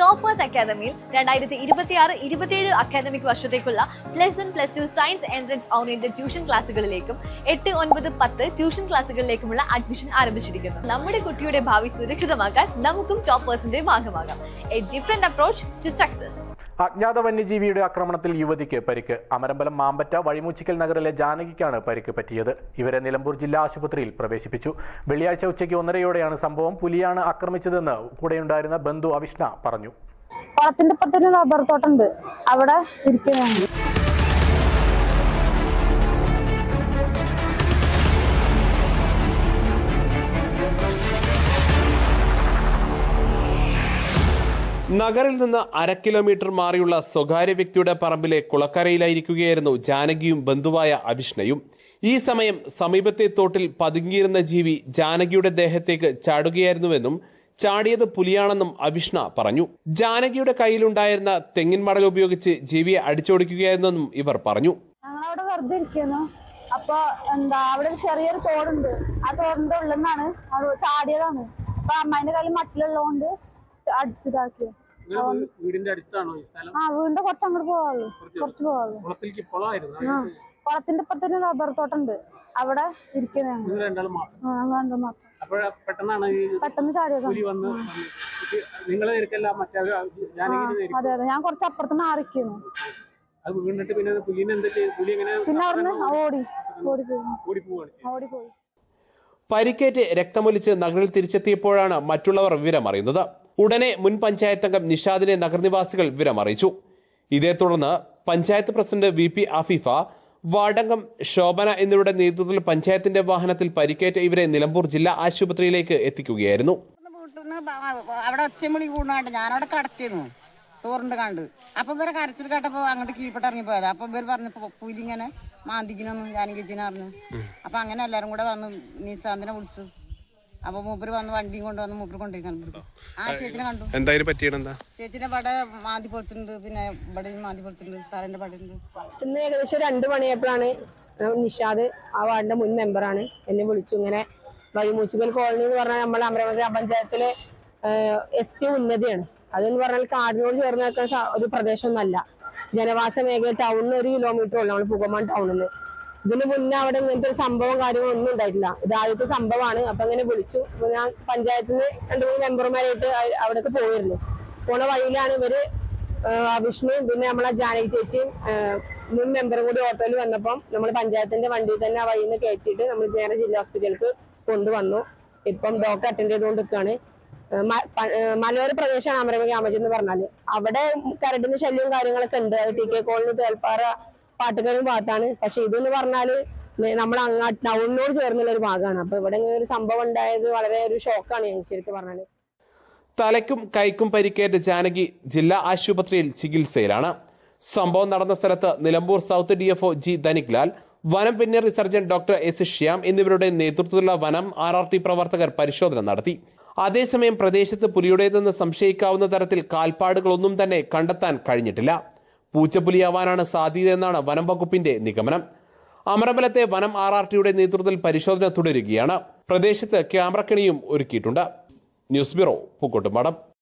Toppers അക്കാദമിയിൽ രണ്ടായിരത്തി ഇരുപത്തിയാറ് ഇരുപത്തിയേഴ് അക്കാദമിക് വർഷത്തേക്കുള്ള plus one plus two science entrance oriented tuition ക്ലാസ്സുകളിലേക്കും എട്ട് ഒൻപത് പത്ത് ട്യൂഷൻ ക്ലാസ്സുകളിലേക്കുമുള്ള അഡ്മിഷൻ ആരംഭിച്ചിരിക്കുന്നു. നമ്മുടെ കുട്ടിയുടെ ഭാവി സുരക്ഷിതമാക്കാൻ നമുക്കും ടോപ്പേഴ്സിന്റെ ഭാഗമാകാം. A different approach to success അജ്ഞാത വന്യജീവിയുടെ ആക്രമണത്തിൽ യുവതിക്ക് പരിക്ക്. അമരമ്പലം മാമ്പറ്റ വഴിമൂച്ചിക്കൽ നഗറിലെ ജാനകിക്കാണ് പരിക്ക് പറ്റിയത്. ഇവരെ നിലമ്പൂർ ജില്ലാ ആശുപത്രിയിൽ പ്രവേശിപ്പിച്ചു. വെള്ളിയാഴ്ച ഉച്ചയ്ക്ക് ഒന്നരയോടെയാണ് സംഭവം. പുലിയാണ് ആക്രമിച്ചതെന്ന് കൂടെയുണ്ടായിരുന്ന ബന്ധു അവിഷ്ണ പറഞ്ഞു. കുളത്തിന്റെ റബ്ബർ അവിടെ ഇരിക്കുന്നതാണ് നഗറിൽ നിന്ന് അര കിലോമീറ്റർ മാറിയുള്ള സ്വകാര്യ വ്യക്തിയുടെ പറമ്പിലെ കുളക്കരയിലായിരിക്കുകയായിരുന്നു ജാനകിയും ബന്ധുവായ അവിഷ്ണയും ഈ സമയം സമീപത്തെ തോട്ടിൽ പതുങ്ങിയിരുന്ന ജീവി ജാനകിയുടെ ദേഹത്തേക്ക് ചാടുകയായിരുന്നുവെന്നും ചാടിയത് പുലിയാണെന്നും അവിഷ്ണ പറഞ്ഞു. ജാനകിയുടെ കയ്യിലുണ്ടായിരുന്ന തെങ്ങിൻ മടൽ ഉപയോഗിച്ച് ജീവിയെ അടിച്ചോടിക്കുകയായിരുന്നെന്നും ഇവർ പറഞ്ഞു. അപ്പൊ എന്താ അവിടെ ഒരു ചെറിയൊരു തോടുണ്ട്. ആ തോടിന്റെ ഉള്ളിൽ നിന്നാണ് ചാടിയതാണ്. അപ്പൊ അമ്മേന്റെ കയ്യിൽ മട്ടിലുള്ളതുകൊണ്ട് അടിച്ചതാക്കി വീടിന്റെ അടുത്താണോ ഈ സ്ഥലം? ആ വീടിന്റെ കുറച്ച് അങ്ങോട്ട് പോവാള്ളൂ. കുറച്ച് പോവാള്ളൂ. കുളത്തിലേക്ക് കുളമായിരുന്നു. ആ കുളത്തിന്റെ ഇപ്പുറത്തൊരു റബ്ബർ തോട്ടുണ്ട് അവിടെ രണ്ടാളും മാത്രം? പെട്ടെന്നാണ് ഈ പെട്ടെന്ന് നിങ്ങളെ അതെ അതെ ഞാൻ കുറച്ച് അപ്പുറത്ത് മാറിക്കുന്നു അത്. വീണിട്ട് പിന്നെ അവിടുന്ന് ഓടി. ഓടി ചെയ്തത്. ഓടിപ്പോയി പരിക്കേറ്റ് രക്തമൊലിച്ച് നഗറിൽ തിരിച്ചെത്തിയപ്പോഴാണ് മറ്റുള്ളവർ വിവരമറിയുന്നത്. ഉടനെ മുൻ പഞ്ചായത്ത് അംഗം നിഷാദിനെ നഗരനിവാസികൾ വിവരമറിയിച്ചു ഇതേ തുടർന്ന് panchayat president V P Afeefa വാർഡംഗം Shobhana എന്നിവരുടെ നേതൃത്വത്തിൽ പഞ്ചായത്തിന്റെ വാഹനത്തിൽ പരിക്കേറ്റ ഇവരെ നിലമ്പൂർ ജില്ലാ ആശുപത്രിയിലേക്ക് എത്തിക്കുകയായിരുന്നു. അവിടെ ഒച്ചമിളി കൂടാണ്ട് ഞാനവിടെ കിടക്കുന്നു ചോറുണ്ട് കണ്ട്. അപ്പൊ ഇവരെ കരച്ചിൽ കേട്ടപ്പോ അങ്ങോട്ട് കീപ്പിട്ട് ഇറങ്ങി പോയത്. അപ്പൊ ഇവർ പറഞ്ഞപ്പോ പുലി ഇങ്ങനെ ഞാൻ ജാനകിച്ചിനെ അറിഞ്ഞു അപ്പൊ അങ്ങനെ എല്ലാരും കൂടെ വന്ന് നീസാന്തിനെ വിളിച്ചു. അപ്പൊ മൂപ്പര് വന്ന് വണ്ടിയും കൊണ്ടുവന്ന് മൂപ്പര് കൊണ്ടിരിക്കാൻ ആ ചേച്ചിനെ കണ്ടു. എന്തായാലും പറ്റിയെന്താ ചേച്ചിന്റെ പട മാന്തി പൊളിച്ചിട്ടുണ്ട് പിന്നെ ഇവിടെ മാന്തി പൊളിച്ചിട്ടുണ്ട് തലന്റെ പടയുണ്ട് ഇന്ന് ഏകദേശം രണ്ടു മണിയായപ്പോഴാണ് നിഷാദ് ആ വാർഡിന്റെ മുൻ മെമ്പറാണ് എന്നെ വിളിച്ചു. ഇങ്ങനെ വഴിമൂച്ചുകൽ കോളനി എന്ന് പറഞ്ഞാൽ നമ്മൾ അമരവതി പഞ്ചായത്തിലെ എസ് ടി ഉന്നതിയാണ്. അതെന്ന് പറഞ്ഞാൽ കാടിനോട് ചേർന്ന് നിൽക്കുന്ന ഒരു പ്രദേശമൊന്നല്ല ജനവാസ മേഖല ടൗണിൽ ഒരു കിലോമീറ്റർ ഉള്ളു നമ്മൾ പുകമാൻ ടൗണിൽ ഇതിന് മുന്നേ അവിടെ ഇങ്ങനത്തെ ഒരു സംഭവം കാര്യങ്ങളോ ഒന്നും ഉണ്ടായിട്ടില്ല. ഇത് ആദ്യത്തെ സംഭവമാണ്. അപ്പൊ അങ്ങനെ വിളിച്ചു. ഞാൻ പഞ്ചായത്തിൽ നിന്ന് രണ്ടു മൂന്ന് മെമ്പർമാരായിട്ട് അവിടേക്ക് പോയിരുന്നു. പോണ വഴിയിലാണ് ഇവർ വിഷ്ണു പിന്നെ നമ്മളെ ജാനകി ചേച്ചിയും മുൻ മെമ്പറും കൂടി ഓട്ടോയിൽ വന്നപ്പം നമ്മൾ പഞ്ചായത്തിന്റെ വണ്ടിയിൽ തന്നെ ആ വഴിയിൽ നിന്ന് കയറ്റിയിട്ട് നമ്മൾ നേരെ ജില്ലാ ഹോസ്പിറ്റലിലേക്ക് കൊണ്ടുവന്നു. ഇപ്പം ഡോക്ടർ അറ്റൻഡ് ചെയ്തുകൊണ്ട് നിൽക്കുകയാണ് മലയോര പ്രദേശമാണ് അമരമ ഗ്രാമത്തിൽ എന്ന് പറഞ്ഞാൽ. അവിടെ കരടിന് ശല്യവും കാര്യങ്ങളൊക്കെ ഉണ്ട്. ടി കെ കോളനി തേൽപ്പാറ പാട്ടുകാരും ഭാഗത്താണ് പക്ഷെ ഇതെന്ന് പറഞ്ഞാൽ നമ്മൾ ടൗണിനോട് ചേർന്നുള്ള ഒരു ഭാഗമാണ്. അപ്പൊ ഇവിടെ ഇങ്ങനെ ഒരു സംഭവം ഉണ്ടായത് വളരെ ഒരു ഷോക്കാണ് ഞാൻ ശരിക്കും പറഞ്ഞാൽ. തലയ്ക്കും കൈക്കും പരിക്കേറ്റ ജാനകി ജില്ലാ ആശുപത്രിയിൽ ചികിത്സയിലാണ്. സംഭവം നടന്ന സ്ഥലത്ത് നിലമ്പൂർ സൗത്ത് ഡി എഫ് ജി ധനിക്ലാൽ വനം veterinary surgeon doctor S Shyam എന്നിവരുടെ നേതൃത്വത്തിലുള്ള വനം ആർ ആർ ടി പ്രവർത്തകർ പരിശോധന നടത്തി. അതേസമയം പ്രദേശത്ത് പുലിയുടേതെന്ന് സംശയിക്കാവുന്ന തരത്തിൽ കാൽപ്പാടുകളൊന്നും തന്നെ കണ്ടെത്താൻ കഴിഞ്ഞിട്ടില്ല. പൂച്ചപ്പുലിയാവാനാണ് സാധ്യതയെന്നാണ് വനം വകുപ്പിന്റെ നിഗമനം. അമരബലത്തെ വനം ആർ ആർ ടിയുടെ നേതൃത്വത്തിൽ പരിശോധന തുടരുകയാണ്. പ്രദേശത്ത് ക്യാമറ കെണിയും ഒരുക്കിയിട്ടുണ്ട്. News bureau Pookkottumpadam.